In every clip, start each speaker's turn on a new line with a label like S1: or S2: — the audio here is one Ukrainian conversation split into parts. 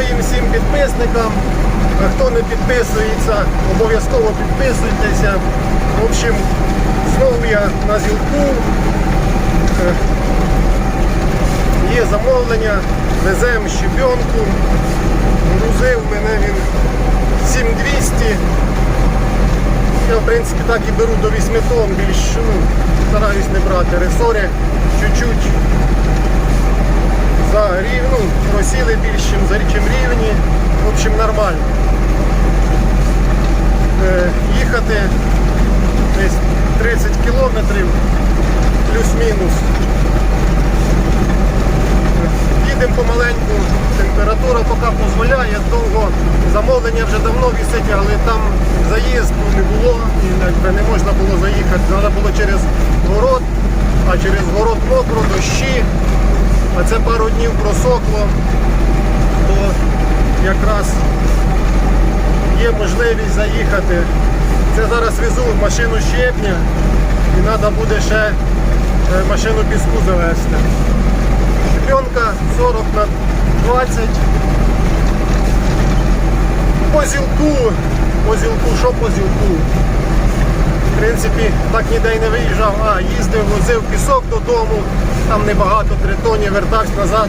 S1: моїм всім підписникам. Хто не підписується, обов'язково підписуйтеся. В общем, знову я на зілку. Е, Є замовлення, веземо щебенку. Грузив мене він 7200. Я в принципі так і беру до 8 тонн, більш ну, стараюсь не брати ресори чуть-чуть за рівну, просіли більш чим за чим рівні. В общем, нормально. Е, їхати десь 30 кілометрів плюс-мінус. Їдемо помаленьку, температура поки дозволяє, довго замовлення вже давно висить, але там заїзду не було і якби, не можна було заїхати. Треба було через город, а через город мокро, дощі, а це пару днів просохло, то якраз є можливість заїхати. Це зараз везу машину щебня і треба буде ще е, машину піску завести. Щебенка 40 на 20. По зілку, по зілку, що по зілку? В принципі, так ніде й не виїжджав, а їздив, возив пісок додому, там небагато, три тоні, вертався назад,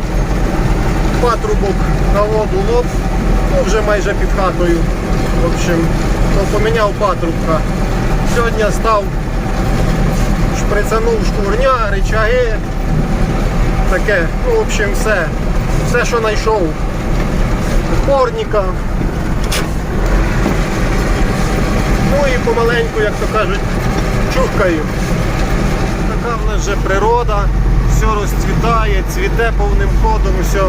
S1: патрубок на воду лоб, ну вже майже під хатою. В общем, то поміняв патрубка. Сьогодні став, шприцанув шкурня, речаги, таке, ну, в общем, все. Все, що знайшов. Опорника. Ну і помаленьку, як то кажуть, чухкаю. Така в нас вже природа, все розцвітає, цвіте повним ходом, все.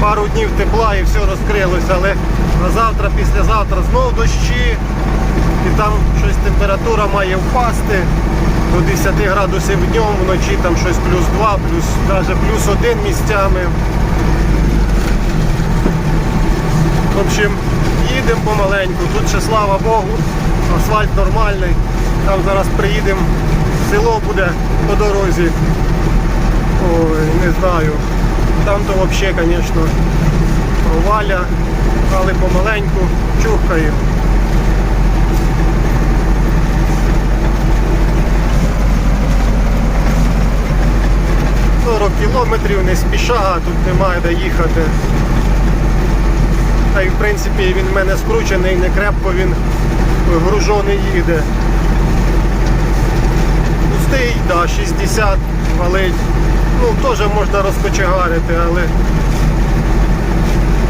S1: Пару днів тепла і все розкрилося, але на завтра, післязавтра знов дощі. І там щось температура має впасти до 10 градусів днем, вночі там щось плюс 2, плюс навіть плюс 1 місцями. В общем, їдемо помаленьку. Тут ще слава Богу, асфальт нормальний. Там зараз приїдемо, село буде по дорозі. Ой, не знаю. Там то взагалі, звісно, проваля, але помаленьку чухкає. Сорок кілометрів не спіша, тут немає де їхати. Та й в принципі він в мене скручений, не крепко він гружоний їде. Пустий, да, 60 валить. Ну, теж можна розкочегарити, але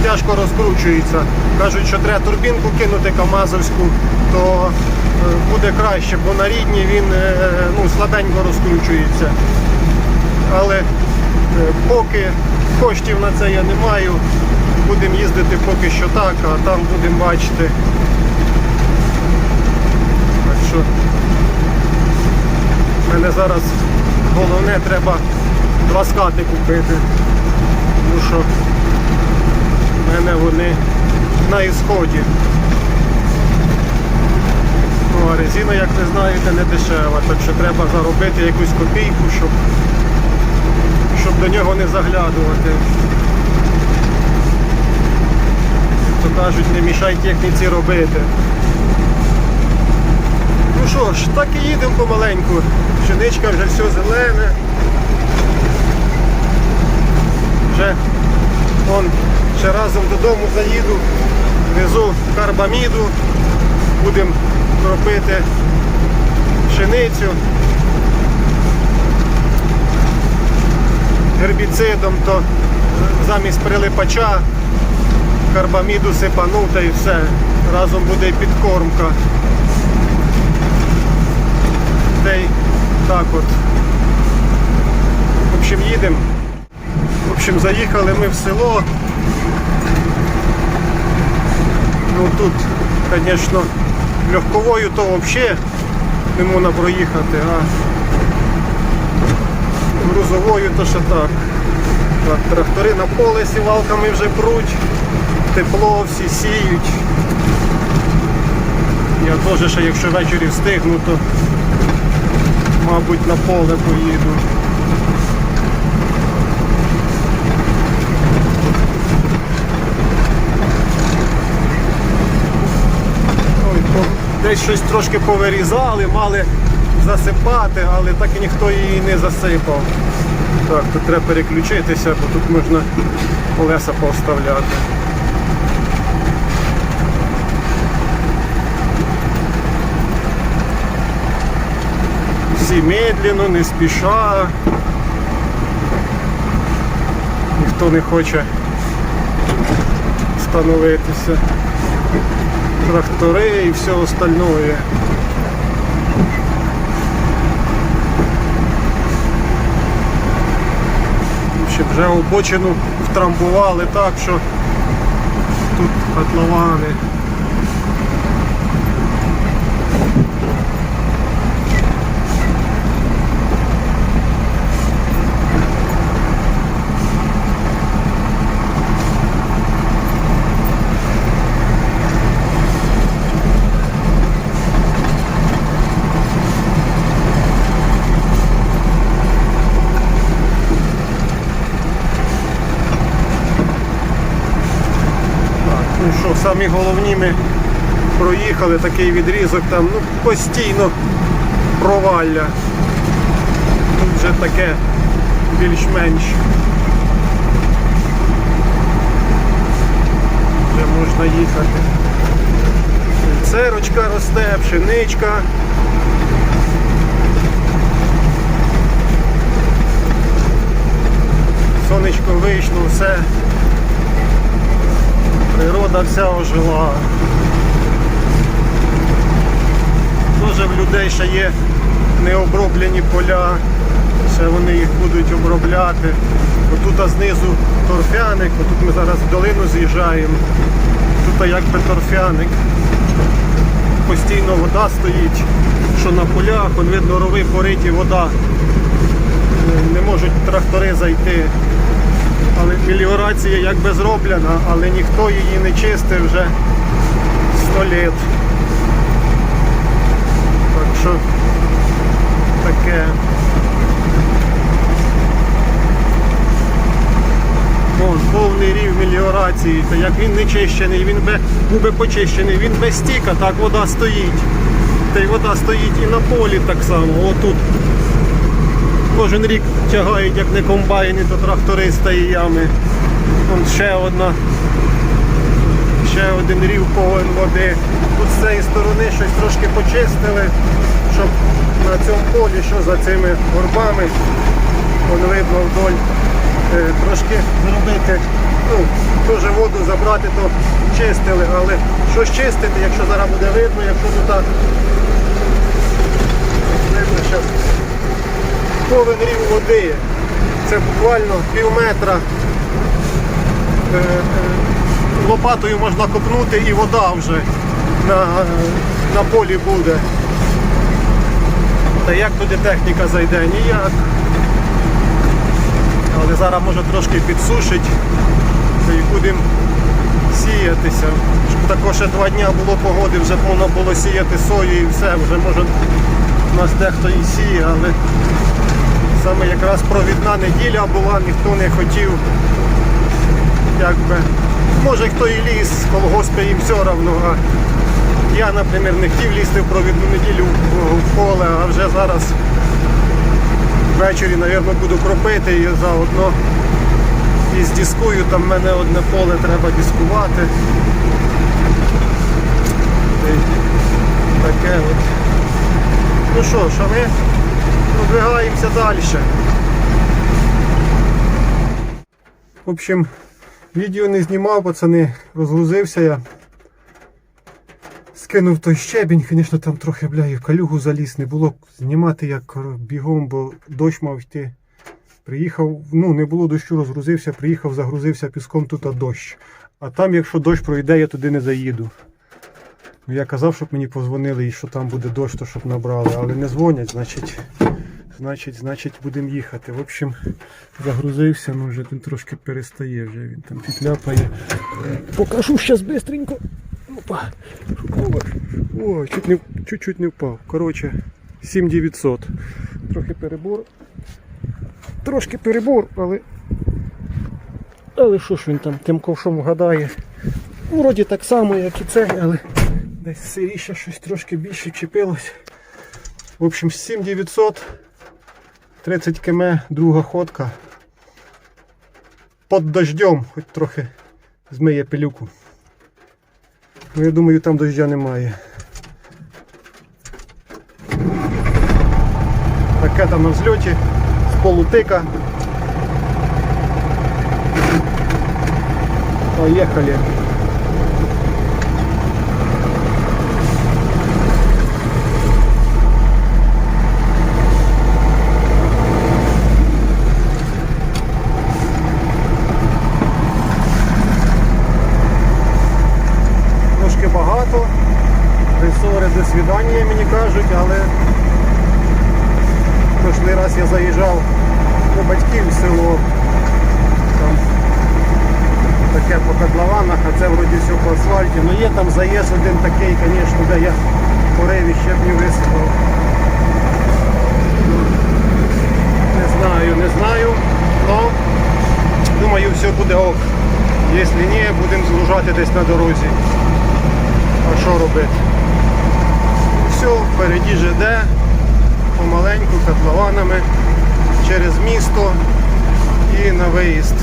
S1: тяжко розкручується. Кажуть, що треба турбінку кинути Камазовську, то е, буде краще, бо на рідній він е, ну, слабенько розкручується. Але е, поки коштів на це я не маю, будемо їздити поки що так, а там будемо бачити. Так що в мене зараз головне треба два скати купити. Тому що в мене вони на ісході. Ну, а резина, як ви знаєте, не дешева, так що треба заробити якусь копійку, щоб, щоб до нього не заглядувати. То кажуть, не мішай техніці робити. Ну що ж, так і їдемо помаленьку. Пшеничка вже все зелене. Вже вон, ще разом додому заїду, везу карбаміду, будемо робити пшеницю. Гербіцидом, то замість прилипача карбаміду сипанута і все. Разом буде підкормка. Та й так от. В общем, їдемо. В общем, заїхали ми в село. Ну тут, звісно, легковою то взагалі не можна проїхати, а грузовою то ще так. Так, Трактори на поле сівалками вже пруть, тепло, всі сіють. Я теж ще якщо ввечері встигну, то мабуть на поле поїду. Десь щось трошки повирізали, мали засипати, але так і ніхто її не засипав. Так, тут треба переключитися, бо тут можна колеса поставляти. Всі медленно, не спіша. Ніхто не хоче становитися. Трактори і все остальное. Ще вже обочину втрамбували так, що тут котловани. Так, ну що, самі головні ми проїхали такий відрізок там, ну постійно провалля. Тут вже таке більш-менш. Вже можна їхати. Церочка росте, пшеничка. Сонечко вийшло, все. Природа вся ожила. Дуже в людей ще є необроблені поля, ще вони їх будуть обробляти. Отут знизу торфяник, отут ми зараз в долину з'їжджаємо. Тут якби торфяник. Постійно вода стоїть, що на полях, он видно рови пориті, вода. Не можуть трактори зайти. Але меліорація якби зроблена, але ніхто її не чистив вже 100 літ. Так що таке. Вон, повний рів меліорації. Та як він не чищений, він би, був би почищений, він без стіка, так вода стоїть. Та й вода стоїть і на полі так само. Отут кожен рік тягають, як не комбайни, то тракториста і ями. Вон ще одна. Ще один рів повен води. Тут з цієї сторони щось трошки почистили, щоб на цьому полі, що за цими горбами, вон видно вдоль, е, трошки зробити, ну, теж воду забрати, то чистили, але що чистити, якщо зараз буде видно, якщо тут так видно, що повен рів води. Це буквально пів метра. Е, е, Лопатою можна копнути і вода вже на, на полі буде. Та як туди техніка зайде? Ніяк. Але зараз може трошки підсушить й будемо сіятися. Також ще два дні було погоди, вже можна було сіяти сою і все, вже може у нас дехто і сіє, але саме якраз провідна неділя була, ніхто не хотів. Якби, може хто і ліз, колгоспи їм все одно. А я, наприклад, не хотів лізти в провідну неділю в, поле, а вже зараз ввечері, мабуть, буду кропити і заодно із дискую, там в мене одне поле треба дискувати. Таке от. Ну що, що ми продвигаємося далі. В общем, відео не знімав, пацани, розгрузився я. Скинув той щебінь, звісно, там трохи бля, і в калюгу заліз, не було знімати як бігом, бо дощ мав йти. Приїхав, ну не було дощу, розгрузився, приїхав, загрузився піском тут дощ. А там, якщо дощ пройде, я туди не заїду. Ну, Я казав, щоб мені позвонили і що там буде дощ, то щоб набрали, але не дзвонять, значить, значить, значить будемо їхати. В общем, загрузився, ну вже він трошки перестає, вже він там підляпає. Покажу зараз швидко. Опа. Ой, чуть не, чуть-чуть не впав. Коротше, 7900. Трохи перебор. Трошки перебор, але. Але що ж він там тим ковшом гадає? Вроді так само, як і це, але Десь сиріше щось трошки більше чіпилось. В общем, 7900, 30 км, друга ходка. Под дождем, хоч трохи змиє пилюку. Ну, я думаю, там дождя немає. Ракета на взльоті з полутика. Поехали. Трошки багато. Ресори до свідання мені кажуть, але прошлий раз я заїжджав до батьків в село. Там таке по котлованах, а це вроді все по асфальті. Ну є там заїзд один такий, звісно, де я пориві щебню висипав. Не знаю, не знаю. Но думаю, все буде ок. Якщо ні, будемо злужати десь на дорозі. А що робити? Впереді ЖД, помаленьку, котлованами, через місто і на виїзд.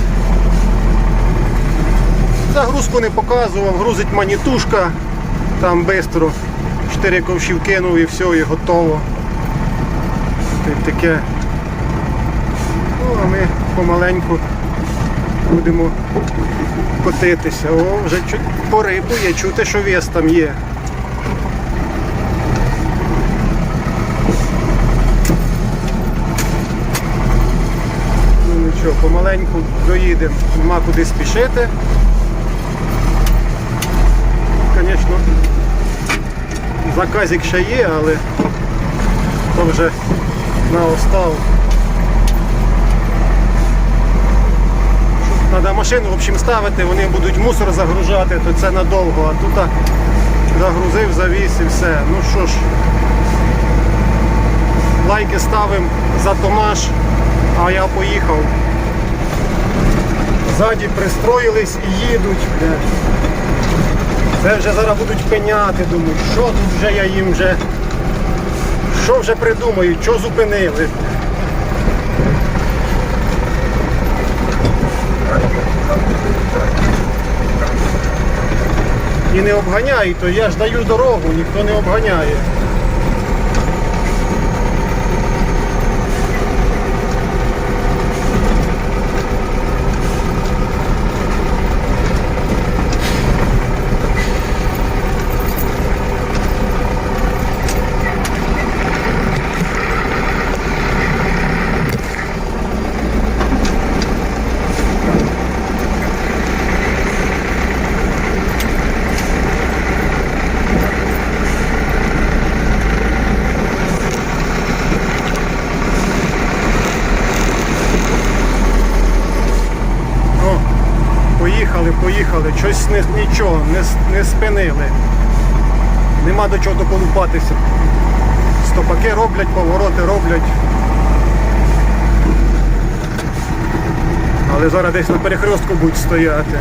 S1: Загрузку не показував, грузить манітушка, там швидко. Чотири ковшів кинув і все, і готово. Та таке. Ну, а ми помаленьку будемо котитися. О, вже чуть порипує, чути, що вес там є. Нічого, помаленьку доїдемо, нема куди спішити. Звісно, заказик ще є, але то вже на остав. Треба машину в общем, ставити, вони будуть мусор загружати, то це надовго, а тут загрузив, завіз і все. Ну що ж, лайки ставимо за тонаж, а я поїхав. Ззаді пристроїлись і їдуть. Це вже зараз будуть пеняти, думаю, що тут вже я їм вже. Що вже придумають, що зупинили. І не обганяють, то я ж даю дорогу, ніхто не обганяє. О, поїхали, Не, нічого, не, не спинили. Нема до чого доколупатися. Стопаки роблять, повороти роблять. Але зараз десь на перехрестку будуть стояти.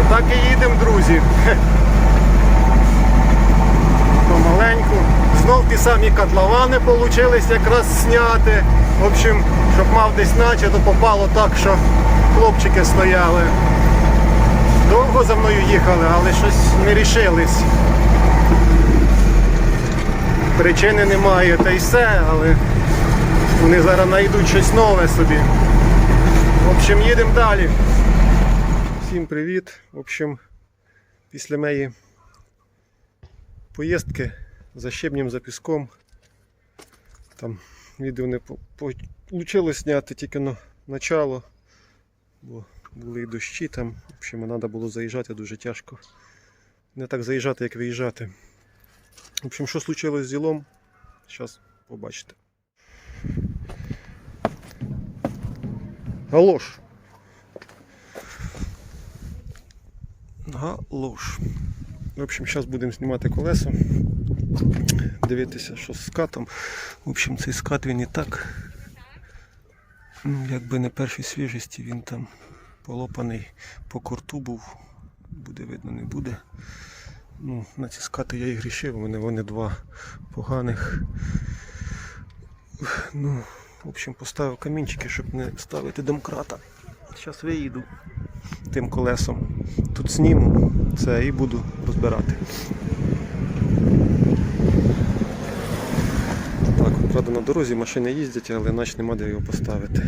S1: Отак і їдемо, друзі. Помаленьку. Знов ті самі котловани вийшли якраз зняти. В общем, щоб мав десь наче, то попало так, що хлопчики стояли. Довго за мною їхали, але щось не рішились. Причини немає, та й все, але вони зараз знайдуть щось нове собі. В общем, їдемо далі. Всім привіт. В общем, після моєї поїздки за щебнем, за піском. Там відео не вийшло зняти тільки на начало, бо були і дощі там. В общем, треба було заїжджати дуже тяжко. Не так заїжджати, як виїжджати. В общем, що случилось з ділом, зараз побачите. Галош. Галош. В общем, зараз будемо знімати колесо. Дивитися, що з скатом. В общем, цей скат він і так. Ну, якби не першій свіжості, він там полопаний по корту був. буде видно, не буде. Ну, натискати я і грішив, у мене вони два поганих. Ну, в общем, поставив камінчики, щоб не ставити домкрата. Зараз виїду тим колесом. Тут зніму це і буду розбирати. Правда, на дорозі машини їздять, але наче нема де його поставити.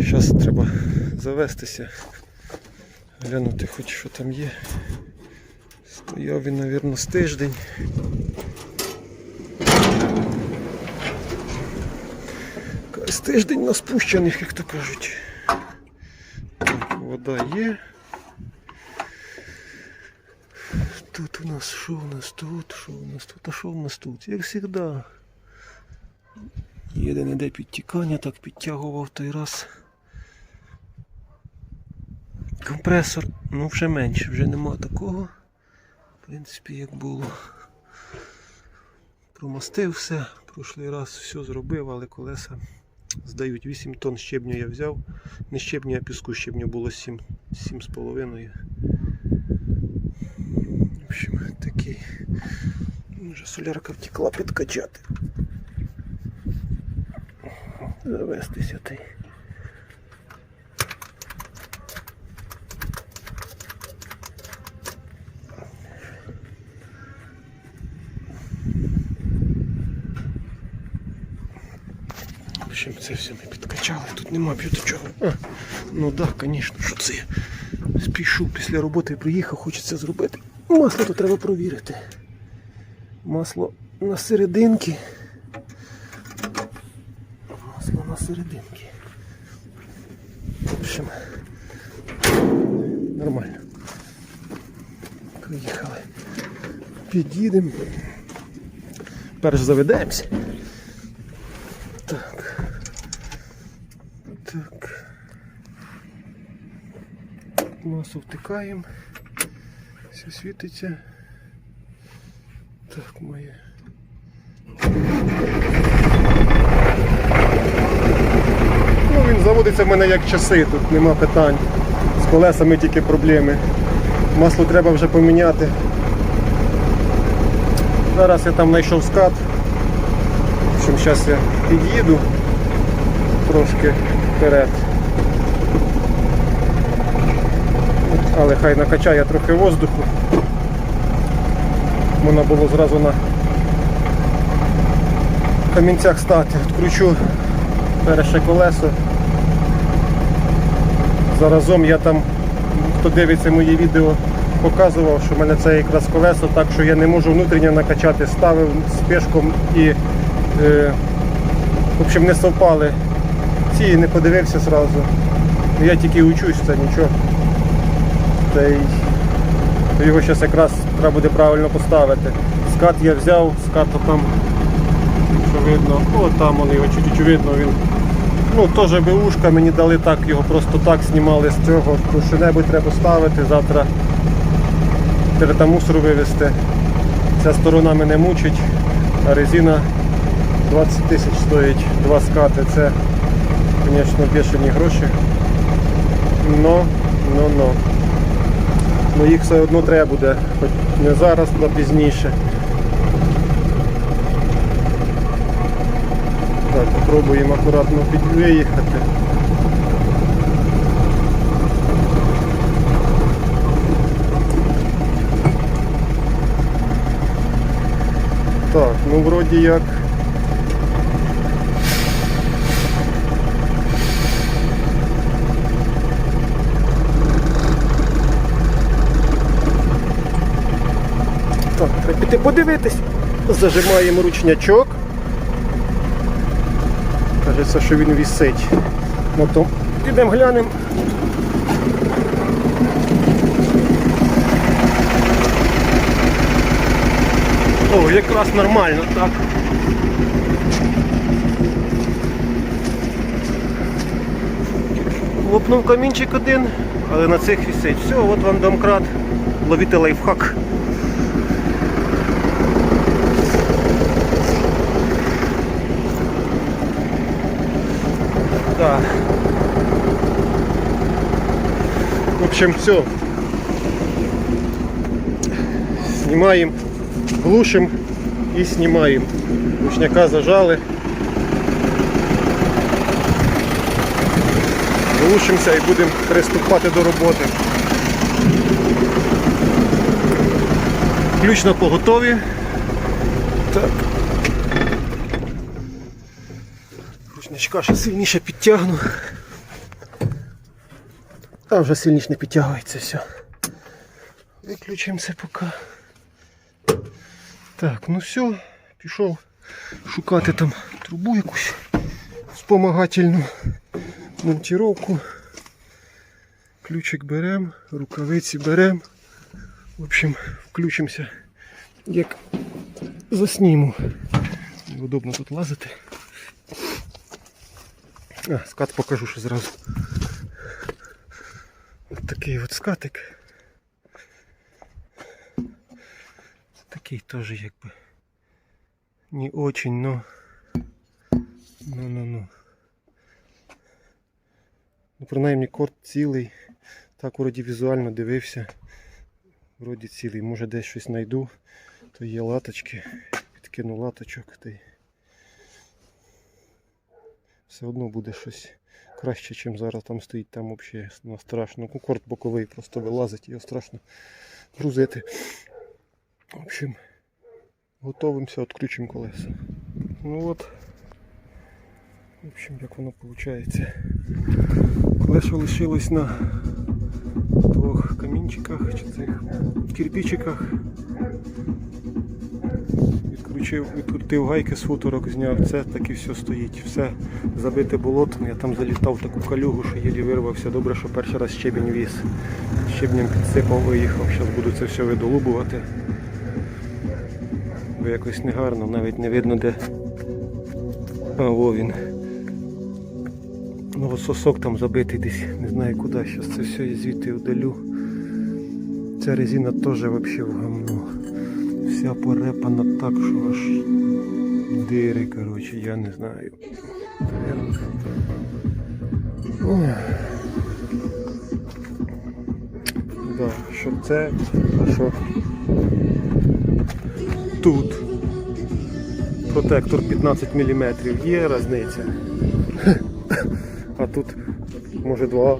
S1: Зараз треба завестися, глянути хоч що там є. Стояв він, мабуть, з тиждень. З тиждень на спущених, як то кажуть. Так, вода є. Тут у нас що у нас тут, що у нас тут, а що у нас тут? Як завжди. Є де підтікання, так підтягував той раз. Компресор, ну вже менше, вже нема такого. В принципі, як було. Промастив все, прошлий раз все зробив, але колеса здають 8 тонн щебню я взяв. Не щебню, а піску щебню було 7, 7,5. В общем, такий. Може солярка втекла підкачати. Завестися ти. Общем, це все ми підкачали, тут нема б'юти чого. А, ну так, да, звісно, що це спішу після роботи приїхав, хочеться зробити. Масло то треба провірити. Масло на серединки. Масло на серединки. В общем, нормально. Поїхали. Під'їдемо. Перш заведемося. Так. Так. Масу втикаємо. Все світиться. Так, моє. Ну, він заводиться в мене як часи, тут нема питань. З колесами тільки проблеми. Масло треба вже поміняти. Зараз я там знайшов скат. Общем, зараз я під'їду трошки вперед. Але хай накачає трохи воздуху. Можна було зразу на камінцях стати. Откручу перше колесо. Заразом я там, хто дивиться мої відео, показував, що в мене це якраз колесо, так що я не можу внутрішньо накачати, ставив з і е, в общем, не совпали. Ці не подивився зразу. Я тільки учусь, це нічого. Та й його зараз якраз треба буде правильно поставити. Скат я взяв, скат там, що видно, о там воно його чуть-чуть видно, він ну теж БУшка, мені дали так, його просто так знімали з цього, що-небудь треба ставити, завтра треба там мусор вивезти. Ця сторона мене мучить, резина 20 тисяч стоїть, два скати, це, звісно, бешені гроші. Но, но, но. Ну їх все одно треба буде, хоч не зараз, а пізніше. Так, попробуємо акуратно підвиїхати. Так, ну вроді як. Так, треба піти подивитись. Зажимаємо ручнячок. Кажеться, що він вісить. Ну то підемо глянемо. О, якраз нормально, так. Лопнув камінчик один, але на цих вісить. Все, от вам домкрат. Ловіте лайфхак. общем, все. Снимаем, глушим и снимаем. Ручняка зажали. Глушимося і будемо приступати до роботи. Ключ на поготові. Так. Ручничка ще сильніше підтягну. А вже сильніше не підтягується все. Виключимося поки. Так, ну все, пішов шукати там трубу якусь спомагательну монтировку. Ключик беремо, рукавиці беремо. В общем, включимося, як засніму. Удобно тут лазити. А, скат покажу ще зразу. Ось такий от скатик. Такий теж якби не очень, но ну ну ну. Ну, принаймні корт цілий. Так вроді візуально дивився. Вроді цілий. Може десь щось знайду. То є латочки. Підкину латочок. Та й все одно буде щось краще, ніж зараз там стоїть. Там взагалі ну, страшно. Корт боковий просто вилазить, його страшно грузити. В общем, готовимося, відключимо колеса. Ну от. В общем, як воно виходить. Колесо лишилось на двох камінчиках чи цих кирпичиках. Відключив, відкрутив гайки з футорок, зняв це, так і все стоїть. Все забите болотом. Я там залітав в таку калюгу, що єлі вирвався. Добре, що перший раз щебінь віз. Щебнем підсипав, виїхав. Зараз буду це все видолубувати. Бо якось негарно, навіть не видно де. А, во він. Ну, сосок там забитий десь, не знаю куди. Зараз це все звідти удалю. Ця резина теж взагалі в. Вся порепана так, що аж дири, коротше, я не знаю. Да, що це, а що тут. Протектор 15 мм є різниця. А тут може 2,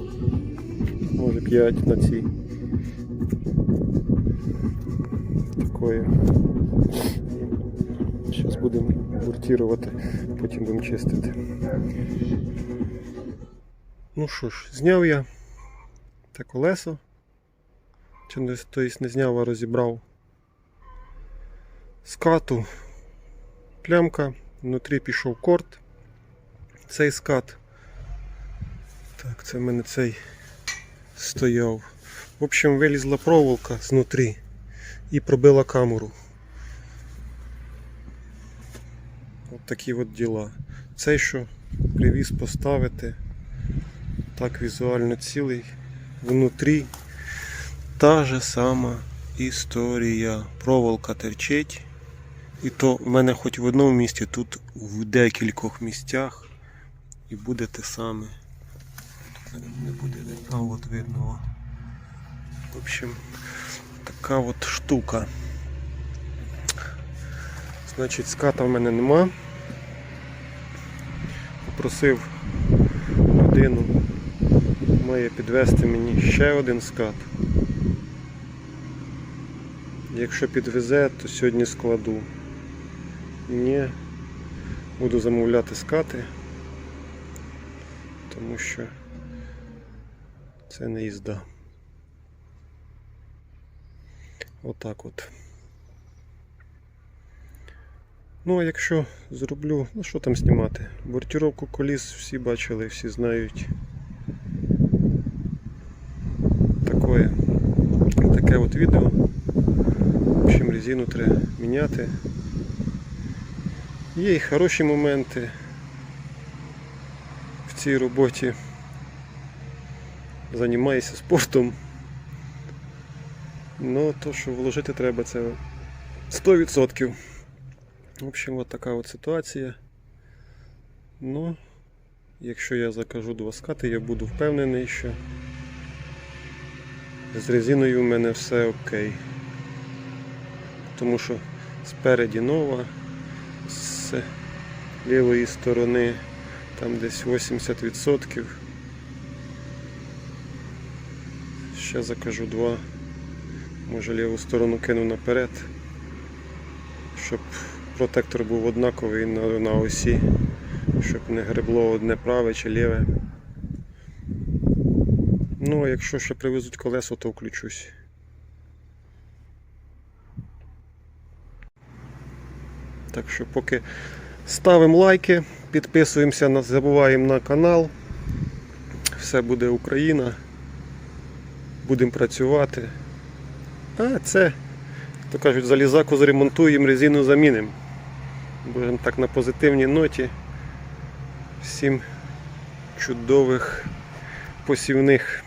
S1: може 5 на цій. Такое. Зараз будемо буртувати, потім будемо чистити. Ну що ж, зняв я те колесо. Чи не, тобто не зняв, а розібрав скату, плямка, внутрі пішов корт. Цей скат. Так, це в мене цей стояв. В общем, вилізла проволока знутрі і пробила камеру. От такі от діла. Цей, що привіз поставити, так візуально цілий, внутрі та же сама історія. Проволока терчить. І то в мене хоч в одному місці, тут в декількох місцях і буде те саме. Тут не буде. А от видно. В общем, така от штука. Значить, ската в мене нема. Попросив людину має підвести мені ще один скат. Якщо підвезе, то сьогодні складу. Ні, буду замовляти скати, тому що це не їзда. Отак от. Ну, а якщо зроблю, ну що там знімати? Бортіровку коліс всі бачили, всі знають. Такое. Таке от відео. В общем, резину треба міняти. Є і хороші моменти в цій роботі. Займаюся спортом. Ну, то, що вложити треба, це 100%. В общем, от така от ситуація. Ну, якщо я закажу два скати, я буду впевнений, що з резиною в мене все окей. тому що спереді нова, з лівої сторони там десь 80%. Ще закажу два. Може ліву сторону кину наперед, щоб протектор був однаковий на, на осі, щоб не гребло одне праве чи ліве. Ну, а якщо ще привезуть колесо, то включусь. Так що поки ставимо лайки, підписуємося, не забуваємо на канал. Все буде Україна. Будемо працювати. А це, то кажуть, залізаку зремонтуємо, резину замінимо. Будемо так на позитивній ноті. Всім чудових посівних